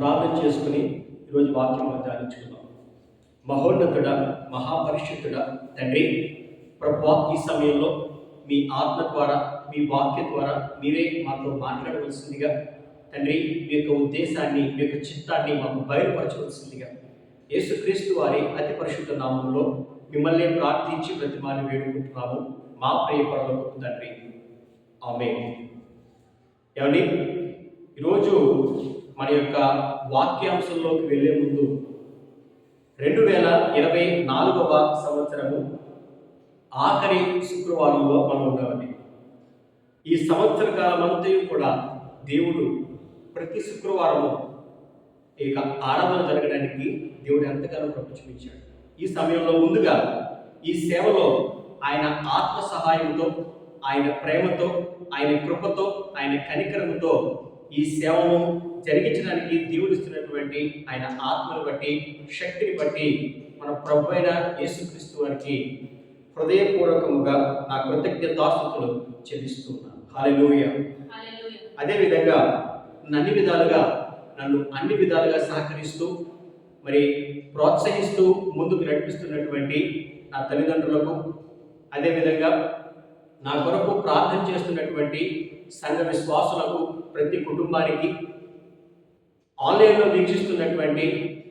ప్రార్థన చేసుకుని ఈరోజు వాక్యం ధ్యానించుకుందాం. మహోన్నతుడ మహాపరిశుద్ధుడ తండ్రి ప్రభు ఈ సమయంలో మీ ఆత్మ ద్వారా మీ వాక్య ద్వారా మీరే మాతో మాట్లాడవలసిందిగా తండ్రి మీ యొక్క ఉద్దేశాన్ని మీ యొక్క చిత్తాన్ని మాకు బయలుపరచవలసిందిగా యేసుక్రీస్తు వారి అతి పరిశుద్ధ నామంలో మిమ్మల్ని ప్రార్థించి ప్రతిమాని వేడుకుంటున్నాము. మా ప్రియ తండ్రి. ఆమె ఏమండి? ఈరోజు మన యొక్క వాక్యాంశంలోకి వెళ్ళే ముందు రెండు వేల ఇరవై నాలుగవ సంవత్సరము ఆఖరి శుక్రవారంలో మనం ఉన్నామండి ఈ సంవత్సర కాలమంతయు కూడా దేవుడు ప్రతి శుక్రవారము ఇక ఆరాధన జరగడానికి దేవుడు ఎంతగానో ప్రపంచమించాడు ఈ సమయంలో ముందుగా ఈ సేవలో ఆయన ఆత్మ సహాయంతో ఆయన ప్రేమతో ఆయన కృపతో ఆయన కనికరంతో ఈ సేవను జరిగించడానికి దేవుడు ఇస్తున్నటువంటి ఆయన ఆత్మను బట్టి శక్తిని బట్టి మన ప్రభు అయిన యేసుక్రీస్తు వారికి హృదయపూర్వకముగా నా కృతజ్ఞతాస్తుతులు చెల్లిస్తున్నాను. Hallelujah hallelujah. అదేవిధంగా నన్ను అన్ని విధాలుగా నన్ను అన్ని విధాలుగా సహకరిస్తూ మరి ప్రోత్సహిస్తూ ముందుకు నడిపిస్తున్నటువంటి నా తల్లిదండ్రులకు అదేవిధంగా నా కొరకు ప్రార్థన చేస్తున్నటువంటి సంఘ విశ్వాసులకు ప్రతి కుటుంబానికి ఆన్లైన్లో వీక్షిస్తున్నటువంటి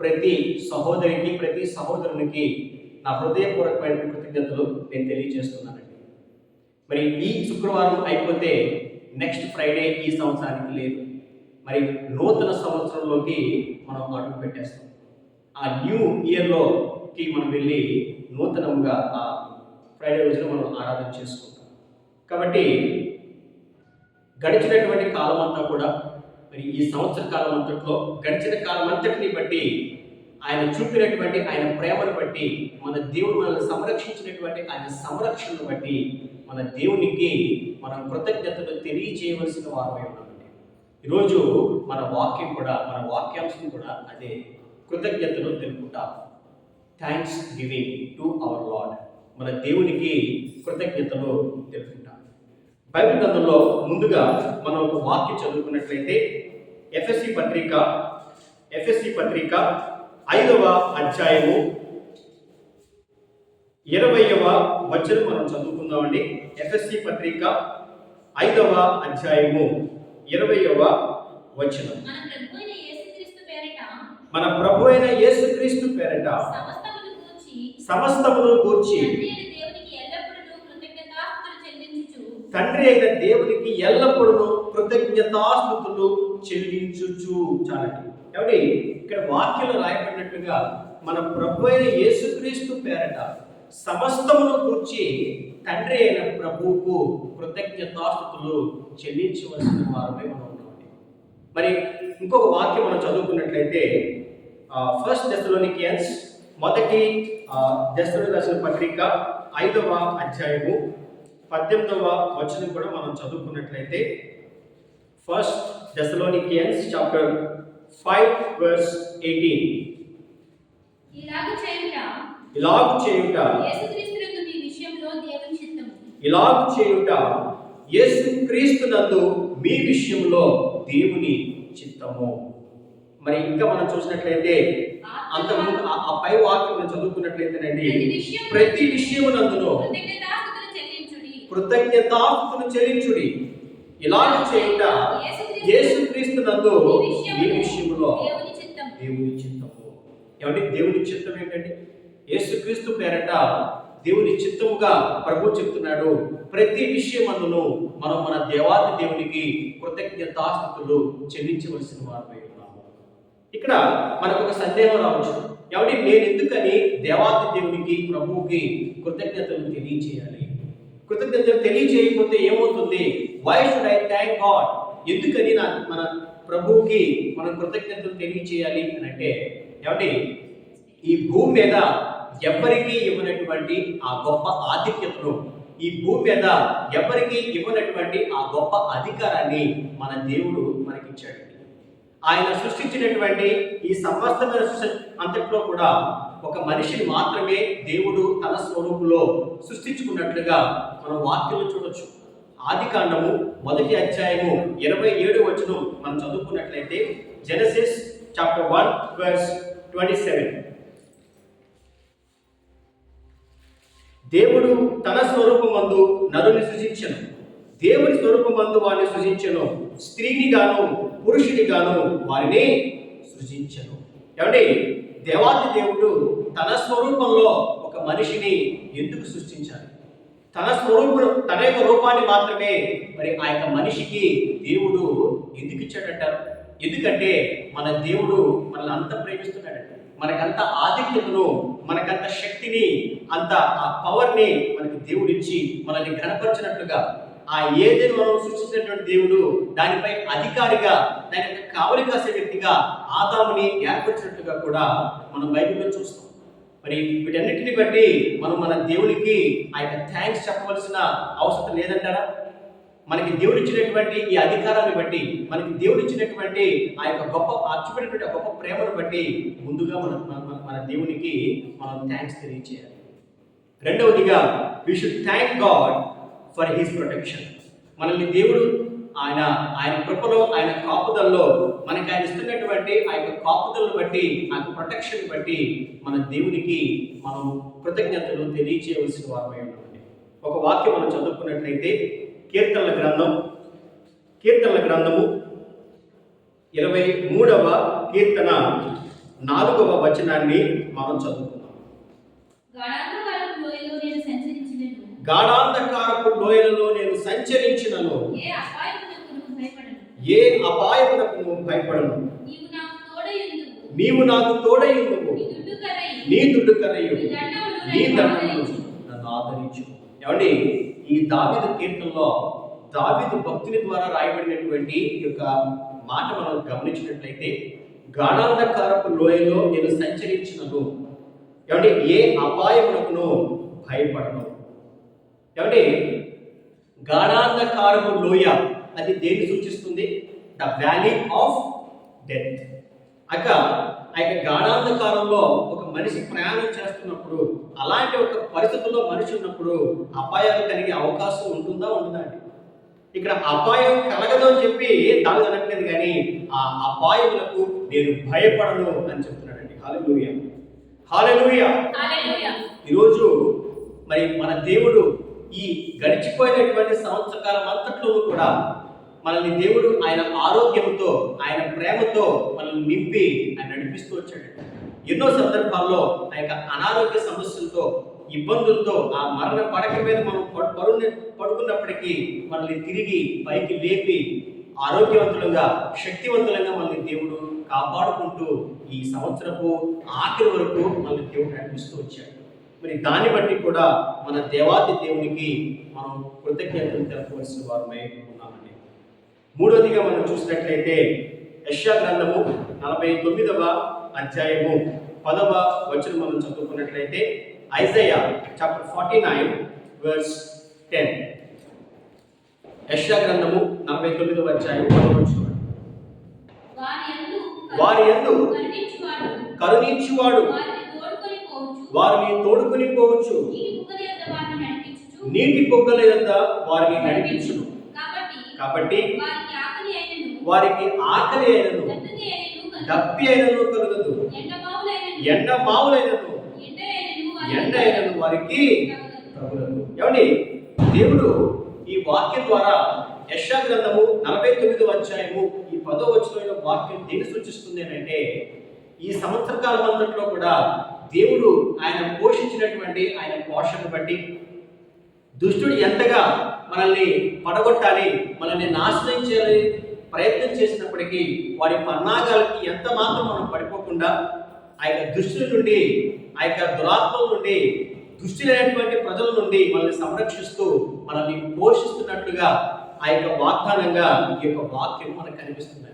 ప్రతి సహోదరికి ప్రతి సహోదరునికి నా హృదయపూర్వకమైన కృతజ్ఞతలు నేను తెలియజేస్తున్నానండి. మరి ఈ శుక్రవారం అయిపోతే నెక్స్ట్ ఫ్రైడే ఈ సంవత్సరానికి లేదు. మరి నూతన సంవత్సరంలోకి మనం అడుగు పెట్టేస్తాం. ఆ న్యూ ఇయర్లోకి మనం వెళ్ళి నూతనంగా ఆ ఫ్రైడే రోజున మనం ఆరాధన చేసుకుంటాం. కాబట్టి గడిచినటువంటి కాలం అంతా కూడా మరి ఈ సంవత్సర కాలం అంతట్లో గడిచిన కాలం అంతటిని బట్టి ఆయన చూపినటువంటి ఆయన ప్రేమను బట్టి మన దేవుడు మనల్ని సంరక్షించినటువంటి ఆయన సంరక్షణను బట్టి మన దేవునికి మనం కృతజ్ఞతలు తెలియజేయవలసిన వారమై ఉన్నామండి. ఈరోజు మన వాక్యం కూడా మన వాక్యాంశం కూడా అదే కృతజ్ఞతలు తెలుపుకుంటాం. Thanks giving to our Lord మన దేవునికి కృతజ్ఞతలు తెలుపుకుంటాం. బైబిల్ గ్రంథంలో ముందుగా మనం ఒక వాక్యం చదువుకున్నట్లయితే ఎఫ్ఎస్సి పత్రిక ఎఫ్ఎస్సి పత్రిక ఐదవ అధ్యాయము ఇరవయవ వచనం మనం చదువుకుందామండి. ఎఫ్ఎస్సి పత్రిక ఐదవ అధ్యాయము ఇరవయవ వచనం. మన ప్రభు అయిన యేసుక్రీస్తు పేరట సమస్తమును గూర్చి సమస్తమును గూర్చి తండ్రి అయిన దేవునికి ఎల్లప్పుడూ కృతజ్ఞతాస్థుతులు చెల్లించుచు చాలండి. కాబట్టి ఇక్కడ వాక్యలో రాయబడినట్లుగా మన ప్రభు అయిన యేసుక్రీస్తు పేరట సమస్తమును కూర్చి తండ్రి అయిన ప్రభువుకు కృతజ్ఞతాస్థుతులు చెల్లించవలసిన వారమే మనం ఉన్నామండి. మరి ఇంకొక వాక్యం మనం చదువుకున్నట్లయితే ఫస్ట్ దశలోనికియన్స్ మొదటి దశలో రాసిన పత్రిక ఐదవ అధ్యాయము పద్దెనిమిదవ వచనం కూడా మనం చదువుకున్నట్లయితే first Thessalonians chapter five verse eighteen ఇలాగ చేయుట. ఇలాగు చేయుట. యేసుక్రీస్తునందు మీ విషయంలో దేవుని చిత్తము. ఇలాగు చేయుట. యేసు క్రీస్తునందు మీ విషయంలో దేవుని చిత్తము. మరి ఇంకా మనం చూసినట్లయితే అంతకుముందు ఆ- పై వాక్యం చదువుకున్నట్లయితేనండి ప్రతి విషయం ప్రతి విషయమునందును కృతజ్ఞతాస్తుతులు చెల్లించుడి కృతజ్ఞతాస్తులు చెల్లించుడి. ఇలాగ చేయుట యేసుక్రీస్తు నందు మీ విషయంలో దేవుని చిత్తము. ఏమంటే దేవుని చిత్తం ఏంటంటే యేసుక్రీస్తు పేరట దేవుని చిత్తముగా ప్రభు చెప్తున్నాడు. ప్రతి విషయమందును మనం మన దేవాది దేవునికి కృతజ్ఞతాస్తుతులు చెల్లించవలసిన వారమై ఉన్నాము. ఇక్కడ మనకు ఒక సందేహం రావచ్చు. ఏమంటే నేను ఎందుకని దేవాది దేవునికి ప్రభువుకి కృతజ్ఞతలు తెలియచేయాలి? కృతజ్ఞతలు తెలియజేయకపోతే ఏమవుతుంది? Why should I thank God ఎందుకని నా మన ప్రభువుకి మనం కృతజ్ఞతలు తెలియచేయాలి అని అంటే ఏమండి? ఈ భూమి మీద ఎవరికి ఇవ్వనటువంటి ఆ గొప్ప ఆధిక్యతను ఈ భూమి మీద ఎవరికి ఇవ్వనటువంటి ఆ గొప్ప అధికారాన్ని మన దేవుడు మనకిచ్చాడు. ఆయన సృష్టించినటువంటి ఈ సమస్తమైన అంతట్లో కూడా ఒక మనిషిని మాత్రమే దేవుడు తన స్వరూపులో సృష్టించుకున్నట్లుగా మనం వాక్యంలో చూడొచ్చు. ఆది కాండము మొదటి అధ్యాయము ఇరవై ఏడు వచనం మనం చదువుకున్నట్లయితే Genesis chapter one verse twenty seven. దేవుడు తన స్వరూపమందు నరుని సృజించను. దేవుని స్వరూపమందు వారిని సృజించను. స్త్రీని గాను పురుషుని గాను వారిని సృజించను. ఏమండి? దేవాది దేవుడు తన స్వరూపంలో ఒక మనిషిని ఎందుకు సృష్టించాలి తన స్వరూపం తన యొక్క రూపాన్ని మాత్రమే మరి ఆ యొక్క మనిషికి దేవుడు ఎందుకు ఇచ్చాడంటారు? ఎందుకంటే మన దేవుడు మనల్ని అంత ప్రేమిస్తున్నాడంట. మనకంత ఆధిక్యతను మనకంత శక్తిని అంత ఆ పవర్ని మనకి దేవుడిచ్చి మనల్ని ఘనపరిచినట్లుగా ఆ ఏదైనా మనం సృష్టించినటువంటి దేవుడు దానిపై అధికారిగా దాని యొక్క కావలి కాసే వ్యక్తిగా ఆదాముని ఏర్పరిచినట్లుగా కూడా మనం బైబిల్లో చూస్తాం. మరి వీటన్నిటిని బట్టి మనం మన దేవునికి ఆ యొక్క థ్యాంక్స్ చెప్పవలసిన అవసరం లేదంటారా? మనకి దేవుడు ఇచ్చినటువంటి ఈ అధికారాన్ని బట్టి మనకి దేవుడు ఇచ్చినటువంటి ఆ యొక్క గొప్ప అచ్చుపడినటువంటి గొప్ప ప్రేమను బట్టి ముందుగా మన మన- మన దేవునికి మనం థ్యాంక్స్ తెలియచేయాలి. రెండవదిగా we should thank God for his protection మనల్ని దేవుడు ఆయన ఆయన కృపలో ఆయన కాపుదల్లో మనకి ఆయన ఇస్తున్నటువంటి ఆ యొక్క కాపుదలను బట్టి ఆ యొక్క ప్రొటెక్షన్ బట్టి మన దేవునికి మనం కృతజ్ఞతలు తెలియచేయవలసిన వారమై ఉంటుంది ఒక వాక్యం మనం చదువుకున్నట్లయితే కీర్తనల గ్రంథం కీర్తనల గ్రంథము ఇరవై మూడవ కీర్తన నాలుగవ వచనాన్ని మనం చదువుకుంటాం గాఢాంధకారపు లోయలో నేను సంచరించినను గాఢాంధకారపు లోయలలో నేను సంచరించినను. ఏ అపాయమునకు నువ్వు భయపడను. నీవు నాకు తోడయుందువు నీ దుడ్డు కరయి నీ దండములు నీ నన్ను ఆదరించు. నన్ను ఆదరించు. ఏమండి? ఈ దావిదు కీర్తనలో దావిదు భక్తుని ద్వారా రాయబడినటువంటి ఈ యొక్క మాట మనం గమనించినట్లయితే గాఢాంధకారపు లోయలో నేను సంచరించినను. ఏమంటే ఏ అపాయమునకును భయపడను. ఏమంటే గాఢాంధకారపు లోయ అది దేన్ని సూచిస్తుంది? ద వ్యాలీ ఆఫ్ డెత్ అక్క ఆ యొక్క గాఢాంధకారంలో ఒక మనిషి ప్రయాణం చేస్తున్నప్పుడు అలాంటి ఒక పరిస్థితుల్లో మనిషి ఉన్నప్పుడు అపాయాలు కలిగే అవకాశం ఉంటుందా ఉండదండి ఇక్కడ అపాయం కలగదు అని చెప్పి దావి అనట్లేదు కానీ ఆ అపాయములకు నేను భయపడను అని చెప్తున్నాడండి. హాలెలూయ హాలెలూయ ఈరోజు మరి మన దేవుడు ఈ గడిచిపోయినటువంటి సంవత్సర కాలం అంతట్లో కూడా మనల్ని దేవుడు ఆయన ఆరోగ్యంతో ఆయన ప్రేమతో మనల్ని నింపి ఆయన నడిపిస్తూ వచ్చాడు. ఎన్నో సందర్భాల్లో ఆ యొక్క అనారోగ్య సమస్యలతో ఇబ్బందులతో ఆ మరణ పడక మీద మనం పడు- పడుకున్నప్పటికీ మనల్ని తిరిగి పైకి లేపి ఆరోగ్యవంతులుగా శక్తివంతులుగా మనల్ని దేవుడు కాపాడుకుంటూ ఈ సంవత్సరపు ఆఖరి వరకు మనల్ని దేవుడు నడిపిస్తూ వచ్చాడు. మరి దాన్ని బట్టి కూడా మన దేవాది దేవునికి మనం కృతజ్ఞతలు తెలపవలసిన వారమై ఉన్నామండి. మూడవదిగా మనం చూసినట్లయితే యశ్యా గ్రంథము నలభై తొమ్మిదవ అధ్యాయము పదవ వచనం మనం చదువుకున్నట్లయితే Isaiah chapter forty nine verse ten యశ్యా గ్రంథము నలభై తొమ్మిదవ అధ్యాయం వారి యందు కరుణించువాడు కరుణించువాడు వారిని తోడుకొని పోవచ్చు వారిని తోడుకుని పోవచ్చు. నీటి పొగ్గల యొద్ద వారిని నడిపించును. కాబట్టి వారికి ఆకలి అయినను. ఆకలి అయినను. కలుగదు. ఎండ మావులైనను ఎండ అయినను. వారికి తగలదు. ఏమండి? దేవుడు ఈ వాక్యం ద్వారా యశా గ్రంథము నలభై తొమ్మిదో అధ్యాయము ఈ పదో వచ్చిన వాక్యం దేని సూచిస్తుంది అంటే ఈ సంవత్సర కాలం అంతట్లో కూడా దేవుడు ఆయన పోషించినటువంటి ఆయన పోషణ బట్టి దుష్టుడు ఎంతగా మనల్ని పడగొట్టాలి మనల్ని నాశనం చేయాలి ప్రయత్నం చేసినప్పటికీ వాడి పన్నాగాలకి ఎంత మాత్రం మనం పడిపోకుండా ఆ యొక్క దుష్టుల నుండి ఆ యొక్క దురాత్మల నుండి దుష్టులైనటువంటి ప్రజల నుండి మనల్ని సంరక్షిస్తూ మనల్ని పోషిస్తున్నట్లుగా ఆ యొక్క వాగ్దానంగా ఈ యొక్క వాక్యం మనకు కనిపిస్తుంది.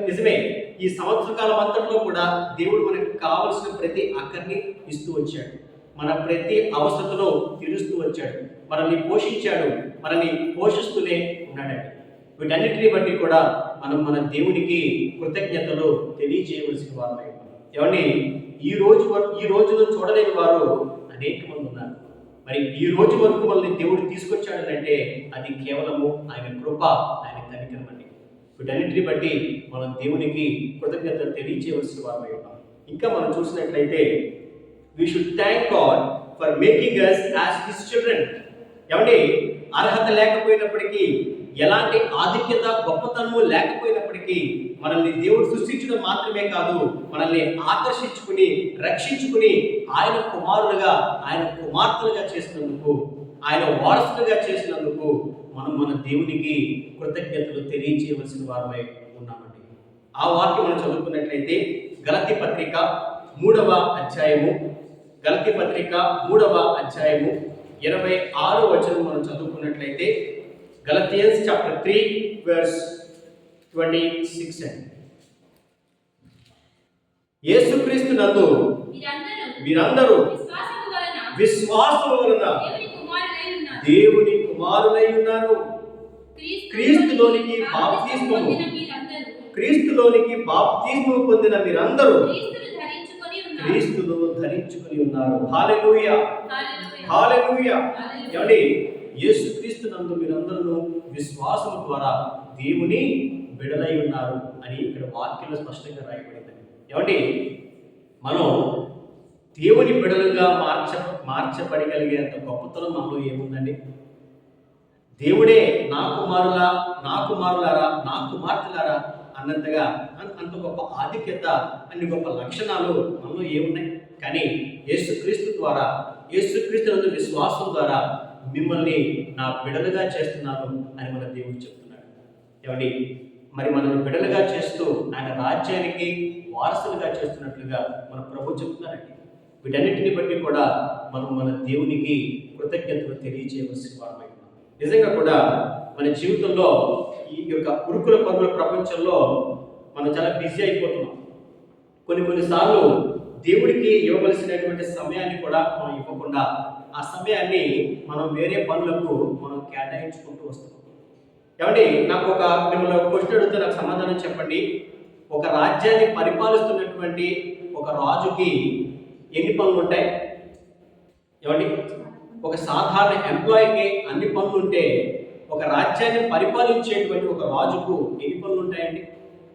నిజమే. ఈ సంవత్సర కాలం అంతట్లో కూడా దేవుడు మనకు కావలసిన ప్రతి అక్కర్ని ఇస్తూ వచ్చాడు. మన ప్రతి అవసరతలో తీరుస్తూ వచ్చాడు. మనల్ని పోషించాడు. మనల్ని పోషిస్తూనే ఉన్నాడండి వీటన్నిటిని బట్టి కూడా మనం మన దేవునికి కృతజ్ఞతలు తెలియజేయవలసిన వారు ఏమండి? ఈ రోజు వరకు ఈ రోజులో చూడలేని వారు అనేక మంది ఉన్నారు. మరి ఈ రోజు వరకు మనల్ని దేవుడు తీసుకొచ్చాడు అంటే అది కేవలము ఆయన కృప ఆయన కనికరం వీటన్నిటిని బట్టి మనం దేవునికి కృతజ్ఞతలు తెలియచేయవలసిన వారమై ఉన్నాం. ఇంకా మనం చూసినట్లయితే we should thank God for making us as his children ఏమండి? అర్హత లేకపోయినప్పటికీ ఎలాంటి ఆధిక్యత గొప్పతనము లేకపోయినప్పటికీ మనల్ని దేవుడు సృష్టించడం మాత్రమే కాదు మనల్ని ఆకర్షించుకుని రక్షించుకుని ఆయన కుమారులుగా ఆయన కుమార్తెలుగా చేసినందుకు ఆయన వారసులుగా చేసినందుకు మనం మన దేవునికి కృతజ్ఞతలు తెలియజేయవలసిన వారమై ఉన్నామండి. ఆ వాక్యం మనం చదువుకున్నట్లయితే గలతి పత్రిక మూడవ అధ్యాయము గలతి పత్రిక మూడవ అధ్యాయము ఇరవై ఆరో వచనం మనం చదువుకున్నట్లయితే Galatians chapter three verse twenty six అండి. యేసుక్రీస్తు నందు మీరందరూ విశ్వాసం వలన దేవుని కుమారులై ఉన్నారు. క్రీస్తులోనికి బాప్తిస్మము. క్రీస్తులోనికి బాప్తిస్మము పొందిన మీరందరూ క్రీస్తును ధరించుకొని ఉన్నారు. క్రీస్తును ధరించుకుని ఉన్నారు హాలెలూయా ఏమండి? యేసుక్రీస్తు నందు మీరందరూ విశ్వాసం ద్వారా దేవుని బిడలై ఉన్నారు అని ఇక్కడ వాక్యంలో స్పష్టంగా రాయబడింది. ఏమండి? మనం దేవుని బిడలుగా మార్చ మార్చబడగలిగేంత గొప్పతనం మనలో ఏముందండి? దేవుడే నా కుమారులా నా కుమారులారా నా కుమార్తెలారా అన్నంతగా అంత గొప్ప ఆధిక్యత అన్ని గొప్ప లక్షణాలు మనలో ఏమున్నాయి? కానీ యేసుక్రీస్తు ద్వారా యేసుక్రీస్తు విశ్వాసం ద్వారా మిమ్మల్ని నా బిడలుగా చేస్తున్నాను అని మన దేవుడు చెప్తున్నాడు. ఏమండి? మరి మనల్ని బిడలుగా చేస్తూ ఆయన రాజ్యానికి వారసులుగా చేస్తున్నట్లుగా మన ప్రభు చెప్తున్నారండి వీటన్నిటిని బట్టి కూడా మనం మన దేవునికి కృతజ్ఞతలు తెలియజేయవలసిన వారమై నిజంగా కూడా మన జీవితంలో ఈ యొక్క ఉరుకుల పరుగుల ప్రపంచంలో మనం చాలా బిజీ అయిపోతున్నాం. కొన్ని కొన్నిసార్లు దేవుడికి ఇవ్వవలసినటువంటి సమయాన్ని కూడా మనం ఇవ్వకుండా ఆ సమయాన్ని మనం వేరే పనులకు మనం కేటాయించుకుంటూ వస్తున్నాం. ఏమండి నాకు ఒక మిమ్మల్ని ఒక క్వశ్చన్ అడిగితే నాకు సమాధానం చెప్పండి. ఒక రాజ్యాన్ని పరిపాలిస్తున్నటువంటి ఒక రాజుకి ఎన్ని పనులు ఉంటాయి? ఏమండి? ఒక సాధారణ ఎంప్లాయీకి అన్ని పనులు ఉంటే ఒక రాజ్యాన్ని పరిపాలించేటువంటి ఒక రాజుకు ఎన్ని పనులు ఉంటాయండి?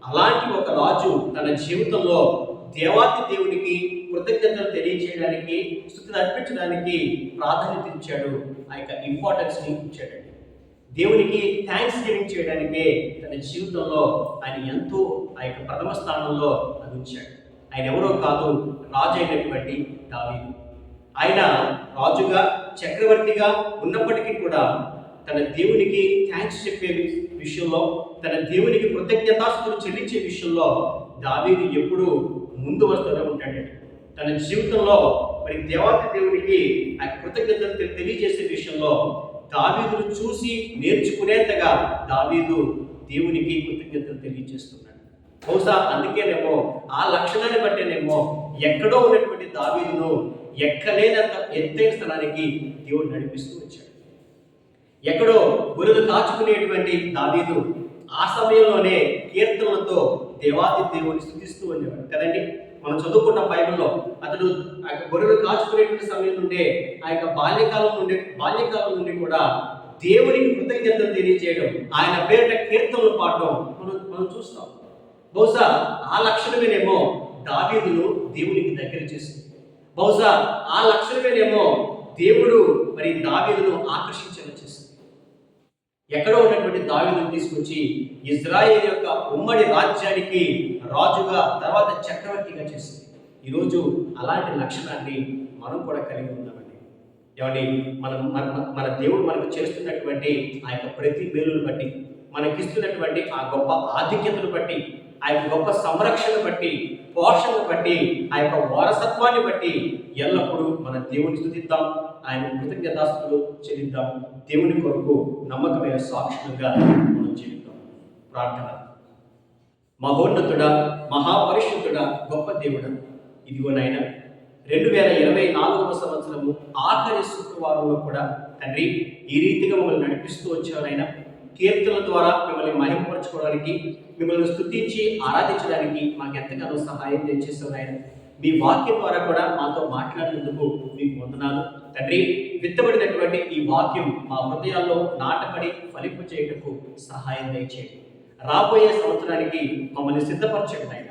అలాంటి ఒక రాజు తన జీవితంలో దేవాతి దేవునికి కృతజ్ఞతలు తెలియజేయడానికి స్థుతిని అర్పించడానికి ప్రాధాన్యత ఇచ్చాడు. ఆ యొక్క ఇంపార్టెన్స్ని ఇచ్చాడండి. దేవునికి థ్యాంక్స్ గివింగ్ చేయడానికే తన జీవితంలో ఆయన ఎంతో ఆ యొక్క ప్రథమ స్థానంలో అందించాడు ఆయన ఎవరో కాదు రాజు అయినటువంటి దావీదు. ఆయన రాజుగా చక్రవర్తిగా ఉన్నప్పటికీ కూడా తన దేవునికి థ్యాంక్స్ చెప్పే విషయంలో తన దేవునికి కృతజ్ఞతాస్తులు చెల్లించే విషయంలో దావీదు ఎప్పుడూ ముందు వస్తూనే ఉంటాడండి తన జీవితంలో మరి దేవాతి దేవునికి ఆ కృతజ్ఞతలు తెలియజేసే విషయంలో దావీదును చూసి నేర్చుకునేంతగా దావీదు దేవునికి కృతజ్ఞతలు తెలియజేస్తున్నాడు. బహుశా అందుకేనేమో ఆ లక్షణాన్ని బట్టేనేమో ఎక్కడో ఉన్నటువంటి దావీదును ఎక్కలేనంత ఎత్తైన స్థలానికి దేవుడు నడిపిస్తూ వచ్చాడు. ఎక్కడో గురులు కాచుకునేటువంటి దావీదు ఆ సమయంలోనే కీర్తనలతో దేవాది దేవుని స్థుతిస్తూ ఉండేవాడు. కదండి? మనం చదువుకున్న బైబిల్లో అతడు ఆ యొక్క గొర్రెలు కాచుకునేటువంటి సమయం నుండే ఆ యొక్క బాల్యకాలం నుండి బాల్యకాలం నుండి కూడా దేవునికి కృతజ్ఞతలు తెలియజేయడం ఆయన పేరిట కీర్తనలు పాడడం మనం మనం చూస్తాం. బహుశా ఆ లక్షణమేనేమో దావీదును దేవునికి దగ్గర చేసింది. బహుశా ఆ లక్షణమేనేమో దేవుడు మరి దావీదును ఆకర్షించేలా చేసింది. ఎక్కడో ఉన్నటువంటి దావీదును తీసుకొచ్చి ఇజ్రాయేల్ యొక్క ఉమ్మడి రాజ్యానికి రాజుగా తర్వాత చక్రవర్తిగా చేసింది. ఈరోజు అలాంటి లక్షణాన్ని మనం కూడా కలిగి ఉన్నామండి. ఏమండి? మనం మన మన దేవుడు మనకు చేస్తున్నటువంటి ఆ యొక్క ప్రతి మేలును బట్టి మనకిస్తున్నటువంటి ఆ గొప్ప ఆధిక్యతను బట్టి ఆ యొక్క గొప్ప సంరక్షణ బట్టి పోషణను బట్టి ఆ యొక్క వారసత్వాన్ని బట్టి ఎల్లప్పుడూ మన దేవుని స్థుతిద్దాం. ఆయన కృతజ్ఞతాస్తులు చెల్లిద్దాం. దేవుని కొరకు నమ్మకమైన సాక్షులుగా మనం జీవిద్దాం. ప్రార్థన. మహోన్నతుడా మహాపరిశుద్ధుడా గొప్ప దేవుడా ఇదిగో నాయన రెండు వేల ఇరవై నాలుగవ సంవత్సరము ఆఖరి శుక్రవారంలో కూడా తండ్రి ఈ రీతిగా మమ్మల్ని నడిపిస్తూ వచ్చావు నాయన. కీర్తనల ద్వారా మిమ్మల్ని మహిమపరచుకోవడానికి మిమ్మల్ని స్థుతించి ఆరాధించడానికి మాకు ఎంతగానో సహాయం చేసేసావు మీ వాక్యం ద్వారా కూడా మాతో మాట్లాడినందుకు మీకు వందనాలు. తండ్రి విత్తబడినటువంటి ఈ వాక్యం మా హృదయాల్లో నాటబడి ఫలింపు చేయటకు సహాయం దయచేయండి. రాబోయే సంవత్సరానికి మమ్మల్ని సిద్ధపరచండి ఆయన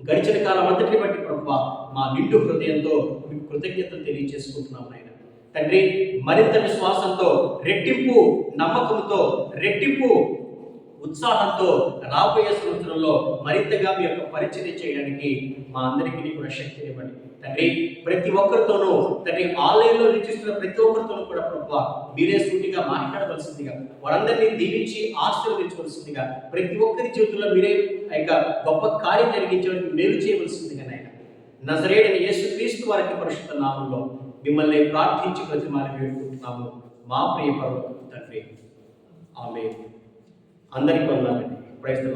గడిచిన కాలం అంతటి బట్టి ప్రభు మా నిండు హృదయంతో మీకు కృతజ్ఞతలు తెలియజేసుకుంటున్నాం ఆయన తండ్రి మరింత విశ్వాసంతో రెట్టింపు నమ్మకంతో రెట్టింపు ఉత్సాహంతో రాబోయే సంవత్సరంలో మరింతగా మీ యొక్క పరిచయం చేయడానికి మా అందరికీ కూడా శక్తినివ్వండి తండ్రి ప్రతి ఒక్కరితోనూ తండ్రి ఆన్లైన్లో నిలిచిస్తున్న ప్రతి ఒక్కరితోనూ కూడా ప్రభు మీరే సూటిగా మాట్లాడవలసిందిగా వారందరినీ దీవించి ఆశీర్వదించవలసిందిగా ప్రతి ఒక్కరి జీవితంలో మీరే యొక్క గొప్ప కార్యం జరిగించడానికి మేలు చేయవలసిందిగా నాయన. నజరేడని యేసు క్రీస్తు వారికి పరిశుద్ధ నామంలో మిమ్మల్ని ప్రార్థించి ప్రతిమాని వేడుకుంటున్నాము. మా ప్రియ పర్వతం తండ్రి. ఆమె అందరికీ వందాలండి ప్రైజ్ ద